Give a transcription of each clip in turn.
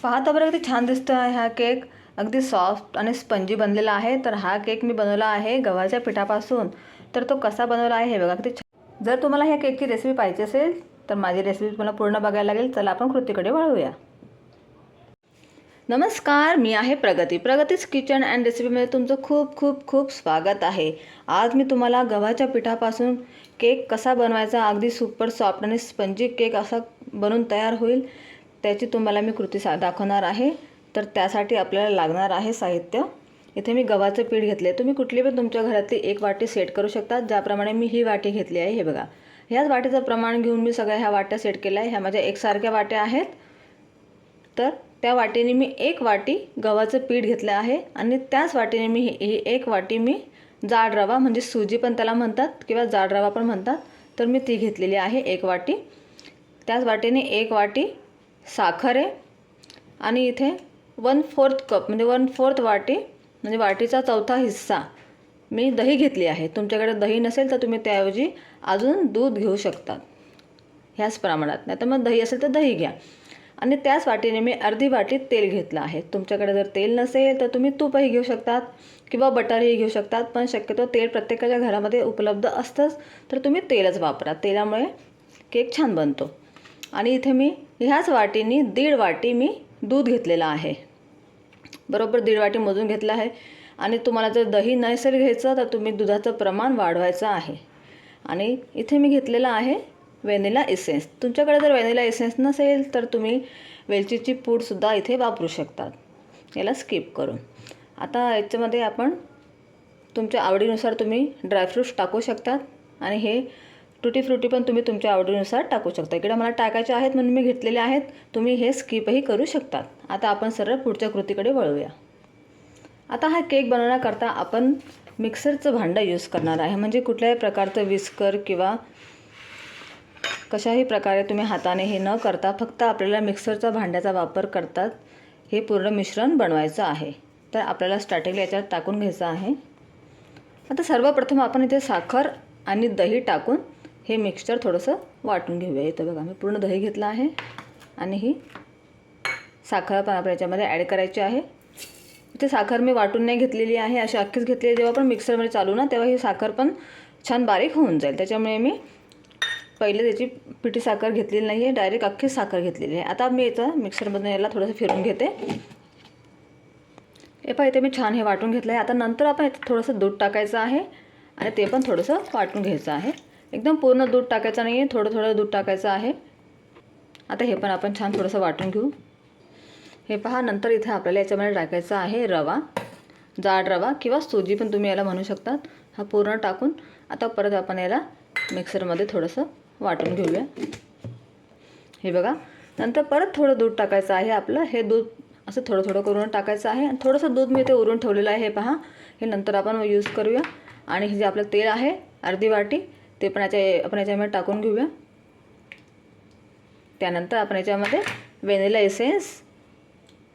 पाहता बरं किती छान दिसतो आहे हा केक. अगदी सॉफ्ट आणि स्पंजी बनलेला आहे. तर हा केक मी बनवला आहे गव्हाच्या पिठापासून. तर तो कसा बनवला आहे हे बघा किती छान. जर तुम्हाला ह्या केकची रेसिपी पाहिजे असेल तर माझी रेसिपी तुम्हाला पूर्ण बघायला लागेल. चला आपण कृतीकडे वळूया. नमस्कार मी आहे प्रगती. प्रगतीच किचन अँड रेसिपीमध्ये तुमचं खूप खूप खूप स्वागत आहे. आज मी तुम्हाला गव्हाच्या पिठापासून केक कसा बनवायचा अगदी सुपर सॉफ्ट आणि स्पंजी केक असा बनून तयार होईल. त्याची तुम्हाला मी कृती सा दाखवणार आहे. तर त्यासाठी आपल्याला लागणार आहे साहित्य. इथे मी गव्हाचं पीठ घेतले तुम्ही कुठली पण तुमच्या घरातली एक वाटी सेट करू शकता. ज्याप्रमाणे मी ही वाटी घेतली आहे हे बघा. ह्याच वाटीचं प्रमाण घेऊन मी सगळ्या ह्या वाट्या सेट केल्या आहे ह्या माझ्या एकसारख्या वाट्या आहेत. तर त्या वाटीने मी एक वाटी गव्हाचं पीठ घेतलं आहे. आणि त्याच वाटीने मी ही ही एक वाटी मी जाड रवा म्हणजे सुजी पण त्याला म्हणतात किंवा जाड रवा पण म्हणतात. तर मी ती घेतलेली आहे एक वाटी. त्याच वाटीने एक वाटी साखर आहे. आणि इथे वन फोर्थ कप म्हणजे वन फोर्थ वाटी म्हणजे वाटीचा चौथा हिस्सा मी दही घेतली आहे. तुमच्याकडे दही नसेल तर तुम्ही त्याऐवजी अजून दूध घेऊ शकतात. ह्याच प्रमाणात. नाही तर मग दही असेल तर दही घ्या. आणि त्याच वाटीने मी अर्धी वाटी तेल घेतलं आहे. तुमच्याकडे जर तेल नसेल तर तुम्ही तूपही घेऊ शकतात किंवा बटरही घेऊ शकतात. पण शक्यतो तेल प्रत्येकाच्या घरामध्ये उपलब्ध असतंच तर तुम्ही तेलच वापरा. तेलामुळे केक छान बनतो. आणि इथे मी ह्याच वाटीनी दीड वाटी मी दूध घेतलेलं आहे. बरोबर दीड वाटी मोजून घेतलं आहे. आणि तुम्हाला जर दही नसेल घ्यायचं तर तुम्ही दुधाचं प्रमाण वाढवायचं आहे. आणि इथे मी घेतलेलं आहे व्हॅनिला एसेन्स. तुमच्याकडे जर व्हॅनिला एसेन्स नसेल तर तुम्ही वेलचीची पूडसुद्धा इथे वापरू शकतात. याला स्किप करून. आता याच्यामध्ये आपण तुमच्या आवडीनुसार तुम्ही ड्रायफ्रूट्स टाकू शकतात. आणि हे टुटी फ्रुटी पण तुम्ही तुमच्या आवडीनुसार टाकू शकता. इकडे मला टाकायचे आहेत म्हणून मी घेतलेले आहेत. तुम्ही हे स्किपही करू शकतात आता आपण सरळ पुढच्या कृतीकडे वळूया. आता हा केक बनवण्याकरता आपण मिक्सरचं भांडं यूज करणार आहे. म्हणजे कुठल्याही प्रकारचं विस्कर किंवा कशाही प्रकारे तुम्ही हाताने हे न करता फक्त आपल्याला मिक्सरचा भांड्याचा वापर करतात हे पूर्ण मिश्रण बनवायचं आहे. तर आपल्याला स्टार्टिंगला याच्यात टाकून घ्यायचं आहे. आता सर्वप्रथम आपण इथे साखर आणि दही टाकून हे मिक्सचर थोडंसं वाटून घेऊया. इथं बघा मी पूर्ण दही घेतलं आहे आणि ही साखर पण आपल्या याच्यामध्ये ॲड करायची आहे. इथे साखर मी वाटून नाही घेतलेली आहे अशी अख्खीच घेतलेली जेव्हा पण मिक्सरमध्ये चालू ना तेव्हा ही साखर पण छान बारीक होऊन जाईल. त्याच्यामुळे मी पहिले त्याची पिठी साखर घेतलेली नाही आहे डायरेक्ट अख्खीच साखर घेतलेली आहे. आता मी इथं मिक्सरमधून याला थोडंसं फिरून घेते. हे पहा इथे मी छान हे वाटून घेतलं आहे आता नंतर आपण इथं थोडंसं दूध टाकायचं आहे आणि ते पण थोडंसं वाटून घ्यायचं आहे. एकदम पूर्ण दूध टाकायचं नाही आहे थोडं थोडं दूध टाकायचं आहे. आता हे पण आपण छान थोडंसं वाटून घेऊ. हे पहा नंतर इथे आपल्याला याच्यामध्ये टाकायचं आहे रवा जाड रवा किंवा सुजी पण तुम्ही याला म्हणू शकतात. हा पूर्ण टाकून आता परत आपण याला मिक्सरमध्ये थोडंसं वाटून घेऊया. हे बघा नंतर परत थोडं दूध टाकायचं आहे आपलं. हे दूध असं थोडं थोडं करून टाकायचं आहे आणि थोडंसं दूध मी इथे उरून ठेवलेलं आहे हे पहा. हे नंतर आपण यूज करूया. आणि हे जे आपलं तेल आहे अर्धी वाटी ते पण याच्या आपण याच्यामध्ये टाकून घेऊया. त्यानंतर आपण याच्यामध्ये व्हॅनिला एसेन्स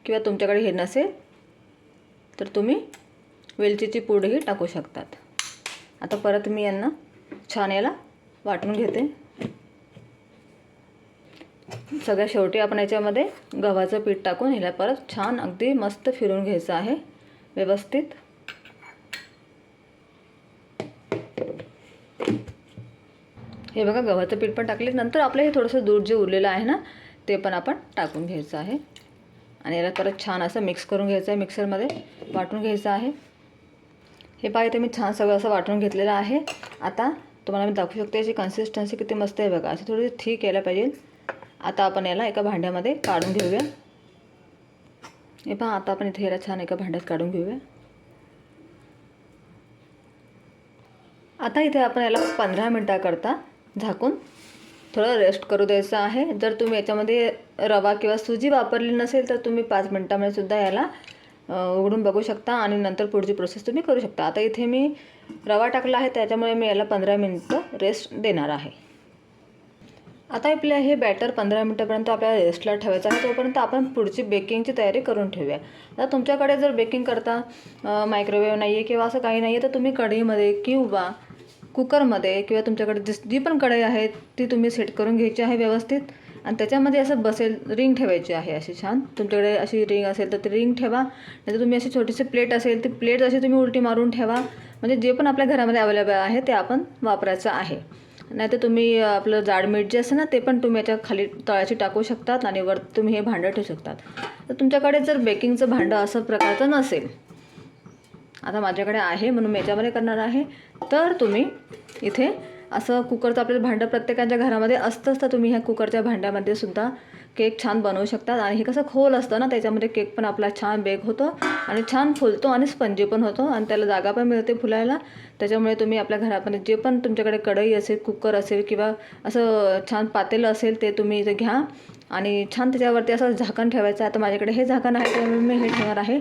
किंवा तुमच्याकडे हे नसेल तर तुम्ही वेलचीची पूडही टाकू शकतात. आता परत मी यांना छान याला वाटून घेते. सगळ्या शेवटी आपण याच्यामध्ये गव्हाचं पीठ टाकून ह्याला परत छान अगदी मस्त फिरून घ्यायचं आहे. व्यवस्थित. हे बघा गव्हाचं पीठ पण टाकले. नंतर आपलं हे थोडंसं दूध जे उरलेलं आहे ना ते पण आपण टाकून घ्यायचं आहे. आणि याला परत छान असं मिक्स करून घ्यायचं आहे मिक्सरमध्ये वाटून घ्यायचं आहे. हे पहा इथे मी छान सगळं असं वाटून घेतलेलं आहे. आता तुम्हाला मी दाखवू शकते याची कन्सिस्टन्सी किती मस्त आहे बघा. अशी थोडी ठीक यायला पाहिजे. आता आपण याला एका भांड्यामध्ये काढून घेऊया. हे पहा आता आपण इथे याला छान एका भांड्यात काढून घेऊया. आता इथे आपण याला पंधरा मिनटाकरता झाकून थोडं रेस्ट करू द्यायचं आहे. जर तुम्ही याच्यामध्ये रवा किंवा सुजी वापरली नसेल तर तुम्ही पाच मिनटामध्ये सुद्धा याला उघडून बघू शकता आणि नंतर पुढची प्रोसेस तुम्ही करू शकता. आता इथे मी रवा टाकला आहे त्याच्यामुळे मी याला पंधरा मिनटं रेस्ट देणार आहे. आता आपल्या हे बॅटर पंधरा मिनटापर्यंत आपल्याला रेस्टला ठेवायचं आहे तोपर्यंत आपण पुढची बेकिंगची तयारी करून ठेवूया. आता तुमच्याकडे जर बेकिंग करता मायक्रोवेव्ह नाही आहे किंवा असं काही नाही आहे तर तुम्ही कढईमध्ये किंवा कुकरमध्ये किंवा तुमच्याकडे जिस जी पण कढई आहे ती तुम्ही सेट करून घ्यायची आहे व्यवस्थित. आणि त्याच्यामध्ये असं बसेल रिंग ठेवायची आहे अशी छान. तुमच्याकडे अशी रिंग असेल तर ती रिंग ठेवा. नाही तुम्ही अशी छोटीशी प्लेट असेल ती प्लेट अशी तुम्ही उलटी मारून ठेवा. म्हणजे जे पण आपल्या घरामध्ये अवेलेबल आहे ते आपण वापरायचं आहे. नाही तर तुम्ही आपलं जाड मीठ जे असतं ना ते पण तुम्ही याच्या खाली तळाशी टाकू शकतात आणि वर तुम्ही हे भांडं ठेवू शकतात. तर तुमच्याकडे जर बेकिंगचं भांडं असं प्रकारचं नसेल आता माझ्याकडे आहे म्हणून मी याच्यामध्ये करणार आहे. तर तुम्ही इथे असं कुकरचं आपल्याला भांडं प्रत्येकाच्या घरामध्ये असतंच तर तुम्ही ह्या कुकरच्या भांड्यामध्ये सुद्धा केक छान बनवू शकतात. आणि हे कसं खोल असतं ना त्याच्यामध्ये केक पण आपला छान बेक होतो आणि छान फुलतो आणि स्पंजी पण होतो आणि त्याला जागा पण मिळते फुलायला. त्याच्यामुळे तुम्ही आपल्या घरामध्ये जे पण तुमच्याकडे कढई असेल कुकर असेल किंवा असं छान पातेलं असेल ते तुम्ही इथे घ्या. आणि छान त्याच्यावरती असं झाकण ठेवायचं. आता माझ्याकडे हे झाकण आहे त्यामुळे मी हे ठेवणार आहे.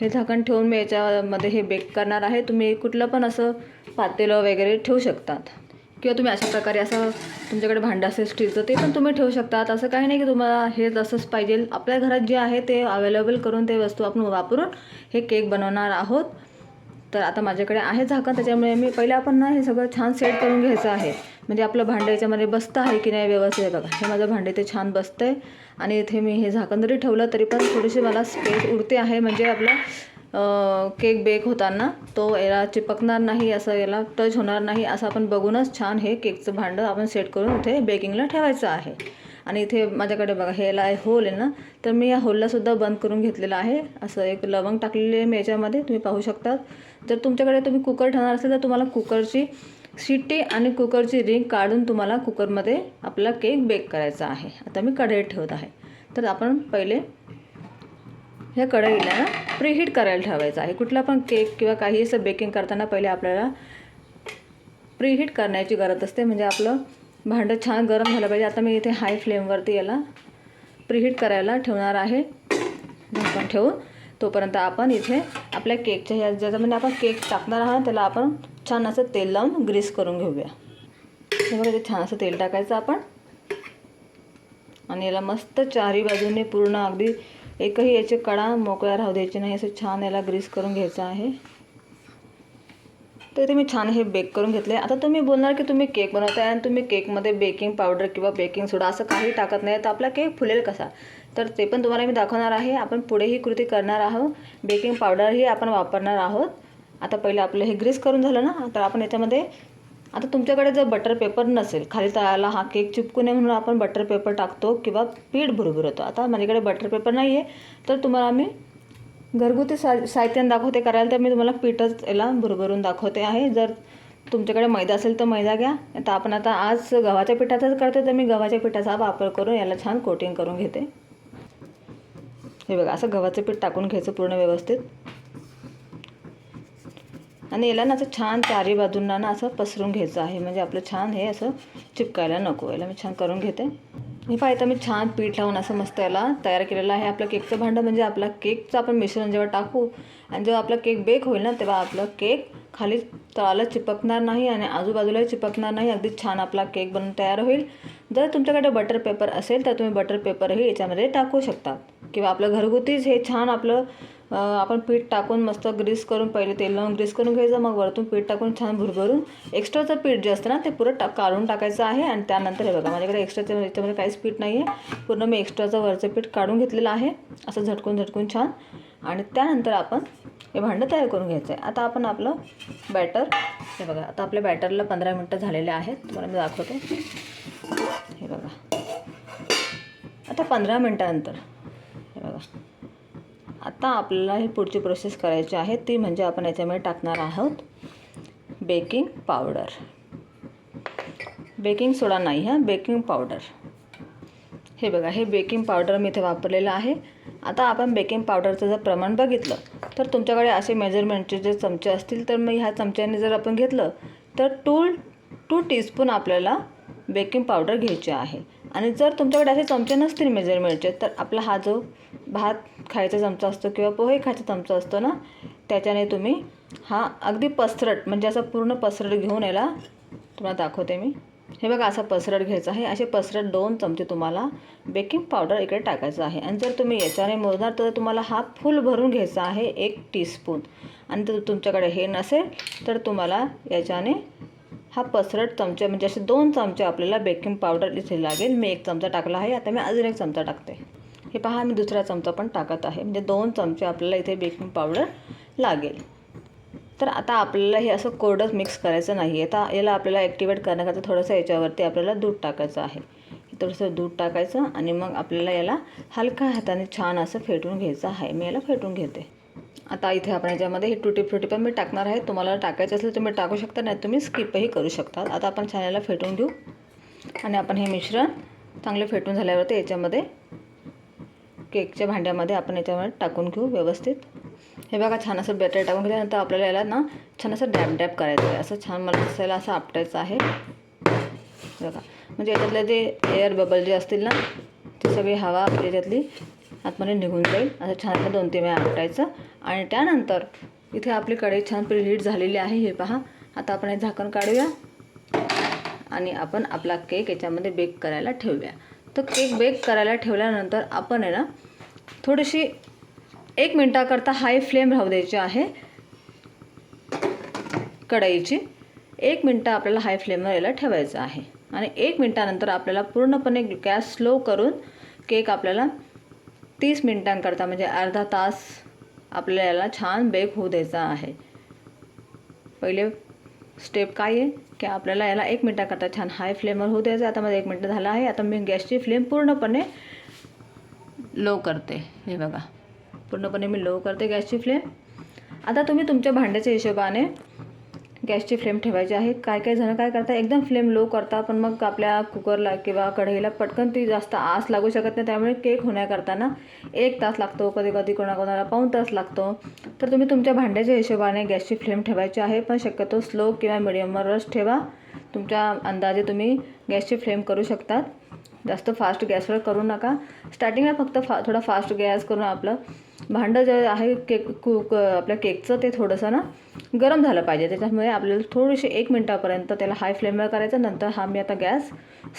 हे झाकण ठेवून मी याच्यामध्ये हे बेक करणार आहे. तुम्ही कुठलं पण असं पातेलं वगैरे ठेवू शकतात. किंवा तुम्ही अशा प्रकारे असं तुमच्याकडे भांडं असेल स्टीलचं ते पण तुम्ही ठेवू शकतात. असं काही नाही की तुम्हाला हे तसंच पाहिजे. आपल्या घरात जे आहे ते अवेलेबल करून ते वस्तू आपण वापरून हे केक बनवणार आहोत. तर आता माझ्याकडे आहे झाकण त्याच्यामुळे मी पहिले आपण ना हे सगळं छान सेट करून घ्यायचं आहे. म्हणजे आपलं भांडं याच्यामध्ये बसतं आहे की नाही व्यवस्थित आहे बघा. हे माझं भांडे ते छान बसतं आहे आणि इथे मी हे झाकण जरी ठेवलं तरी पण थोडीशी मला स्पेस उरते आहे. म्हणजे आपलं केक बेक होताना तो याला चिपकणार नाही असं याला टच होणार नाही असं आपण बघूनच छान हे केकचं भांडं आपण सेट करून इथे बेकिंगला ठेवायचं आहे. आणि इथे माझ्याकडे बघा ह्याला होल आहे ना तर मी या होललासुद्धा बंद करून घेतलेलं आहे. असं एक लवंग टाकलेली आहे मी याच्यामध्ये तुम्ही पाहू शकता जर तुमच्याकडे तुम्ही कुकर ठेवणार असेल तर तुम्हाला कुकरची शिट्टी आणि कुकरची रिंग काढून तुम्हाला कुकरमध्ये आपला केक बेक करायचा आहे. आता मी कढईत ठेवत आहे. तर आपण पहिले ह्या कढईला ना प्रीहीट करायला ठेवायचं आहे. कुठला पण केक किंवा काही असं बेकिंग करताना पहिले आपल्याला प्रीहीट करण्याची गरज असते. म्हणजे आपलं भांडं छान गरम झालं पाहिजे. आता मी इथे हाय फ्लेमवरती याला प्रिहीट करायला ठेवणार आहे. झाकण ठेवून. तोपर्यंत आपण इथे आपल्या केकच्या ह्या ज्याच्यामध्ये आपण केक टाकणार आहात त्याला आपण छान असं तेल लावून ग्रीस करून घेऊया. हे बघा ते छान असं तेल टाकायचं आपण. आणि याला मस्त चारी बाजूने पूर्ण अगदी एकही याचे कडा मोकळ्या राहू द्यायचे नाही असं छान याला ग्रीस करून घ्यायचं आहे. तर इथे मी छान हे बेक करून घेतले. आता तुम्ही बोलणार की तुम्ही केक बनवताय आणि तुम्ही केकमध्ये बेकिंग पावडर किंवा बेकिंग सोडा असं काही टाकत नाही. तर आपला केक फुलेल कसा? तर ते पण तुम्हाला मी दाखवणार आहे. आपण पुढे ही कृती करणार आहोत. बेकिंग पावडरही आपण वापरणार आहोत. आता पहिले आपलं हे ग्रीस करून झालं ना तर आपण याच्यामध्ये आता तुमच्याकडे जर बटर पेपर नसेल खाली तळाला हा केक चिपकू नये म्हणून आपण बटर पेपर टाकतो किंवा पीठ भुरभुरतो. आता माझ्याकडे बटर पेपर नाही आहे तर तुम्हाला मी घरगुती सा साहित्यानं दाखवते करायला तर मी तुम्हाला पीठच याला भुरभरून दाखवते आहे. जर तुमच्याकडे मैदा असेल तर मैदा घ्या. आता आपण आता आज गव्हाच्या पिठाचाच करतो तर मी गव्हाच्या पिठाचा वापर करून याला छान कोटिंग करून घेते. हे बघा असं गव्हाचं पीठ टाकून घ्यायचं पूर्ण व्यवस्थित. आणि याला ना असं छान चारी बाजूंना ना असं पसरून घ्यायचं आहे. म्हणजे आपलं छान हे असं चिपकायला नको. याला मी छान करून घेते. हे पाहिजे मी छान पीठ लावून असं मस्त याला तयार केलेलं आहे. आपलं केकचं भांडं म्हणजे आपला केकचं आपण मिश्रण जेव्हा टाकू आणि जेव्हा आपला केक बेक होईल ना तेव्हा आपलं केक खाली तळाला चिपकणार नाही आणि आजूबाजूलाही चिपकणार नाही. अगदी छान आपला केक बनून तयार होईल. जर तुमच्याकडे बटर पेपर असेल तर तुम्ही बटर पेपरही याच्यामध्ये टाकू शकता. किंवा आपलं घरगुतीच हे छान आपलं आपण पीठ टाकून मस्त ग्रीस करून पहिले तेल लावून ग्रीस करून घ्यायचं. मग वरतून पीठ टाकून छान भुरभरून एक्स्ट्राचं पीठ जे असतं ना ते पुरं टा काढून टाकायचं आहे. आणि त्यानंतर हे बघा माझ्याकडे एक्स्ट्राचं याच्यामध्ये काहीच पीठ नाही आहे पूर्ण मी एक्स्ट्राचं वरचं पीठ काढून घेतलेलं आहे. असं झटकून झटकून छान. आणि त्यानंतर आपण हे भांडं तयार करून घ्यायचं आहे आता आपण आपलं बॅटर हे बघा आता आपल्या बॅटरला पंधरा मिनटं झालेले आहेत. तुम्हाला मी दाखवते. हे बघा. आता पंधरा मिनटानंतर. आता आपल्याला ही पुढची प्रोसेस करायची आहे ती म्हणजे आपण याच्यामध्ये टाकणार आहोत बेकिंग पावडर बेकिंग सोडा नाही हा बेकिंग पावडर हे बघा हे बेकिंग पावडर मी इथे वापरलेलं आहे. आता आपण बेकिंग पावडरचं जर प्रमाण बघितलं तर तुमच्याकडे असे मेजरमेंटचे जे चमचे असतील तर मग ह्या चमच्याने जर आपण घेतलं तर टू टू टीस्पून आपल्याला बेकिंग पावडर घ्यायची आहे. आणि जर तुमच्याकडे असे चमचे नसतील मेजरमेंटचे तर आपला हा जो भात खायचा चमचा असतो किंवा पोहे खायचा चमचा असतो ना त्याच्याने तुम्ही हा अगदी पसरट म्हणजे असा पूर्ण पसरट घेऊन याला तुम्हाला दाखवते मी. हे बघा असा पसरट घ्यायचा आहे. असे पसरट दोन चमचे तुम्हाला बेकिंग पावडर इकडे टाकायचं आहे. आणि जर तुम्ही याच्याने मोजणार तर तुम्हाला हा फुल भरून घ्यायचा आहे एक टीस्पून. आणि जर तुमच्याकडे हे नसेल तर तुम्हाला याच्याने हा पसरट चमचे म्हणजे असे दोन चमचे आपल्याला बेकिंग पावडर इथे लागेल. मी एक चमचा टाकला आहे. आता मी अजून एक चमचा टाकते. हे पहा मी दुसरा चमचा पण टाकत आहे. म्हणजे दोन चमचे आपल्याला इथे बेकिंग पावडर लागेल. तर आता आपल्याला हे असं कोरडंच मिक्स करायचं नाही आहे आता याला आपल्याला ॲक्टिवेट करण्याकरता थोडंसं याच्यावरती आपल्याला दूध टाकायचं आहे. थोडंसं दूध टाकायचं आणि मग आपल्याला याला हलका हाताने छान असं फेटून घ्यायचं आहे. मी याला फेटून घेते. आता इथे आपण याच्यामध्ये ही टुटी फ्रुटी पण मी टाकणार आहे. तुम्हाला टाकायचं असेल तर तुम्ही टाकू शकता नाही तुम्ही स्किपही करू शकता. आता आपण छान याला फेटून घेऊ. आणि आपण हे मिश्रण चांगले फेटून झाल्यावरती याच्यामध्ये केकच्या भांड्यामध्ये आपण याच्यामध्ये टाकून घेऊ व्यवस्थित. हे बघा छान असं बेटर टाकून घेतल्यानंतर आपल्याला याला ना छान असं डॅप डॅप करायचं आहे. असं छान मला दिसायला असं आपटायचं आहे. बघा म्हणजे याच्यातले जे एअर बबल जे असतील ना ती सगळी हवा आपली याच्यातली आतमध्ये निघून जाईल. असं छान असं दोन तीन वेळा आपटायचं. आणि त्यानंतर इथे आपली कढई छान प्रिहीट झालेली आहे. हे पहा आता आपण हे झाकण काढूया. आणि आपण आपला केक याच्यामध्ये बेक करायला ठेवूया. तर केक बेक करायला ठेवल्यानंतर आपण आहे ना थोडीशी एक मिनटाकरता हाय फ्लेम राहू द्यायची आहे. कढईची. एक मिनटं आपल्याला हाय फ्लेमवर याला ठेवायचं आहे. आणि एक मिनटानंतर आपल्याला पूर्णपणे गॅस स्लो करून केक आपल्याला तीस मिनटांकरता म्हणजे अर्धा तास आपल्याला याला छान बेक होऊ द्यायचा आहे. पहिले स्टेप काय आहे? की आपल्याला याला एक मिनटाकरता छान हाय फ्लेमवर होऊ द्यायचं. आता माझं एक मिनटं झालं आहे. आता मी गॅसची फ्लेम पूर्णपणे लो करते. हे बघा. पूर्णपणे मी लो करते गॅसची फ्लेम आता तुम्ही तुमच्या भांड्याच्या हिशोबाने गॅसची फ्लेम ठेवायची आहे. काय काय जणं काय करता एकदम फ्लेम लो करता पण मग आपल्या कुकरला किंवा कढईला पटकन ती जास्त आस लागू शकत नाही त्यामुळे केक होण्याकरता एक तास लागतो कधी कधी कोणाकोणाला पाऊण तास लागतो. तर तुम्ही तुमच्या भांड्याच्या हिशोबाने गॅसची फ्लेम ठेवायची आहे पण शक्यतो स्लो किंवा मिडियमवरच ठेवा. तुमच्या अंदाजे तुम्ही गॅसची फ्लेम करू शकतात. जास्त फास्ट गॅसवर करू नका. स्टार्टिंगला फक्त फा थोडा फास्ट गॅस करून आपलं भांडं जे आहे केक कुक आपल्या केकचं ते थोडंसं ना गरम झालं पाहिजे. त्याच्यामुळे आपल्याला थोडीशी एक मिनटापर्यंत त्याला हाय फ्लेमवर करायचं नंतर हा मी आता गॅस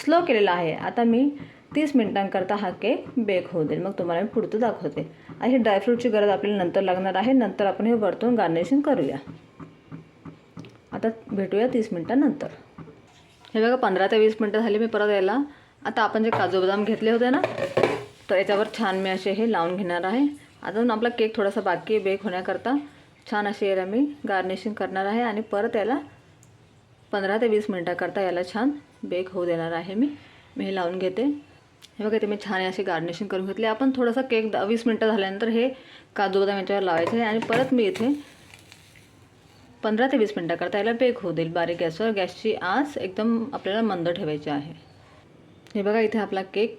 स्लो केलेला आहे. आता मी तीस मिनटांकरता हा केक बेक होऊ देईल. मग तुम्हाला मी पुढचं दाखवते. आणि हे ड्रायफ्रूटची गरज आपल्याला नंतर लागणार आहे. नंतर आपण हे वरतून गार्निशिंग करूया. आता भेटूया तीस मिनटानंतर. हे बघा पंधरा ते वीस मिनटं झाली मी परत यायला. आता आपण जे काजू बदाम घेतले होते ना तर याच्यावर छान मी असे हे लावून घेणार आहे. अजून आपला केक थोडासा बाकी बेक होण्याकरता. छान अशी याला मी गार्निशिंग करणार आहे आणि परत याला पंधरा ते वीस मिनटाकरता याला छान बेक होऊ देणार आहे मी. मी हे लावून घेते. हे बघा ते मी छान अशी गार्निशिंग करून घेतली. आपण थोडासा केक द वीस मिनटं झाल्यानंतर हे काजू बदाम याच्यावर लावायचे आहे आणि परत मी इथे पंधरा ते वीस मिनटाकरता याला बेक होऊ देईल. बारीक गॅसवर. गॅसची आस एकदम आपल्याला मंद ठेवायची आहे. हे बघा इथे आपला केक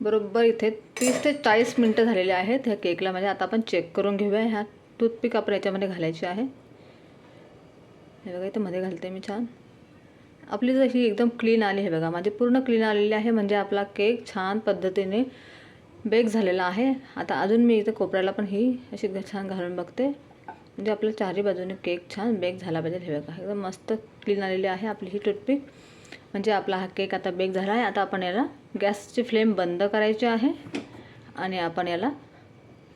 बरोबर इथे तीस ते चाळीस मिनटं झालेले आहेत ह्या केकला. म्हणजे आता आपण चेक करून घेऊया. ह्या टूथपिक आपण याच्यामध्ये घालायची आहे. हे बघा इथे मध्ये घालते मी छान. आपली जर ही एकदम क्लीन आली हे बघा. माझी पूर्ण क्लीन आलेली आहे. म्हणजे आपला केक छान पद्धतीने बेक झालेला आहे. आता अजून मी इथे कोपऱ्याला पण ही अशी छान घालून बघते. म्हणजे आपल्या चारही बाजूने केक छान बेक झाला पाहिजे. हे बघा एकदम मस्त क्लीन आलेली आहे आपली ही टूथपिक. म्हणजे आपला हा केक आता बेक झाला आहे आता आपण याला गॅसची फ्लेम बंद करायची आहे आणि आपण याला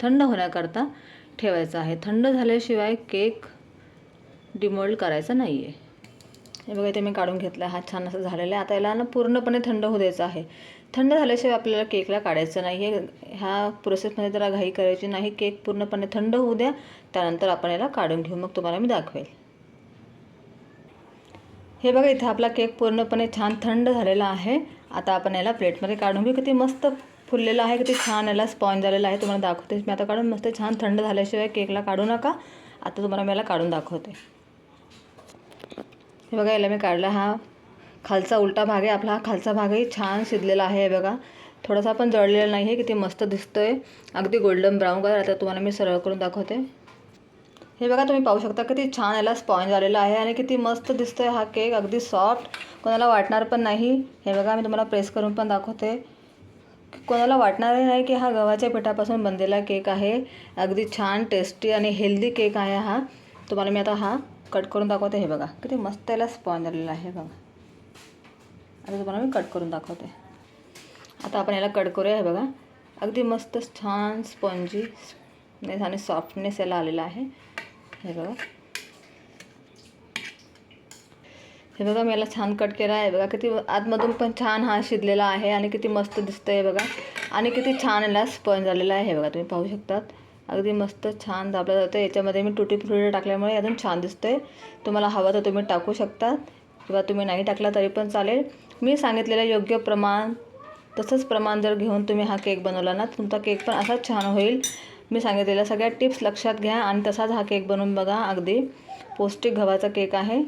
थंड होण्याकरता ठेवायचं आहे. थंड झाल्याशिवाय केक डिमोल्ड करायचा नाही आहे हे बघा इथे मी काढून घेतला. हा छान असं झालेला आहे. आता याला ना पूर्णपणे थंड होऊ द्यायचं आहे. थंड झाल्याशिवाय आपल्याला केकला काढायचं नाही आहे ह्या प्रोसेसमध्ये जरा घाई करायची नाही. केक पूर्णपणे थंड होऊ द्या. त्यानंतर आपण याला काढून घेऊ. मग तुम्हाला मी दाखवेल. हे बघा इथे आपला केक पूर्णपणे छान थंड झालेला आहे. आता आपण याला प्लेटमध्ये काढून घेऊ. किती मस्त फुललेलं आहे किती छान याला स्पॉन्ज झालेला आहे. तुम्हाला दाखवते. मी आता काढून मस्त छान थंड झाल्याशिवाय केकला काढू नका. आता तुम्हाला मी याला काढून दाखवते. हे बघा याला मी काढला हा खालचा उलटा भाग आहे. आपला हा खालचा भागही छान शिजलेला आहे हे बघा. थोडासा पण जळलेला नाही आहे किती मस्त दिसतो आहे अगदी गोल्डन ब्राऊन कलर आता तुम्हाला मी सरळ करून दाखवते. हे बघा तुम्ही पाहू शकता किती छान याला स्पॉन्ज आलेला आहे आणि किती मस्त दिसतो आहे हा केक. अगदी सॉफ्ट कोणाला वाटणार पण नाही. हे बघा मी तुम्हाला प्रेस करून पण दाखवते. कोणाला वाटणारही नाही की हा गव्हाच्या पिठापासून बनलेला केक आहे. अगदी छान टेस्टी आणि हेल्दी केक आहे हा. तुम्हाला मी आता हा कट करून दाखवते. हे बघा किती मस्त याला स्पॉन्ज आलेला आहे. बघा. आता तुम्हाला मी कट करून दाखवते. आता आपण याला कट करूया. हे बघा अगदी मस्त छान स्पॉन्जी आणि सॉफ्टनेस याला आलेला आहे. हे बघा. हे बघा मी याला छान कट केला आहे. बघा किती आतमधून पण छान हा शिजलेला आहे आणि किती मस्त दिसतं आहे बघा. आणि किती छान याला स्पंज झालेला आहे हे बघा तुम्ही पाहू शकतात. अगदी मस्त छान दाबलं जातं याच्यामध्ये मी तुटी फ्रुटी टाकल्यामुळे अजून छान दिसतं आहे तुम्हाला हवं तर तुम्ही टाकू शकता. किंवा तुम्ही नाही टाकला तरी पण चालेल. मी सांगितलेलं योग्य प्रमाण तसंच प्रमाण जर घेऊन तुम्ही हा केक बनवला ना तुमचा केक पण असाच छान होईल. मी सांगितलेल्या सगळ्या टिप्स लक्षात घ्या आणि तसाच हा केक बनवून बघा. अगदी पौष्टिक गव्हाचा केक आहे.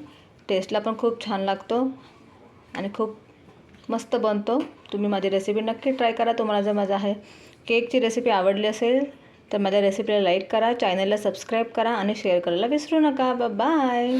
टेस्टला पण खूप छान लागतो आणि खूप मस्त बनतो. तुम्ही माझी रेसिपी नक्की ट्राय करा. तुम्हाला जर माझा आहे केकची रेसिपी आवडली असेल तर माझ्या रेसिपीला लाईक करा चॅनलला सबस्क्राईब करा आणि शेअर करायला विसरू नका. बाय.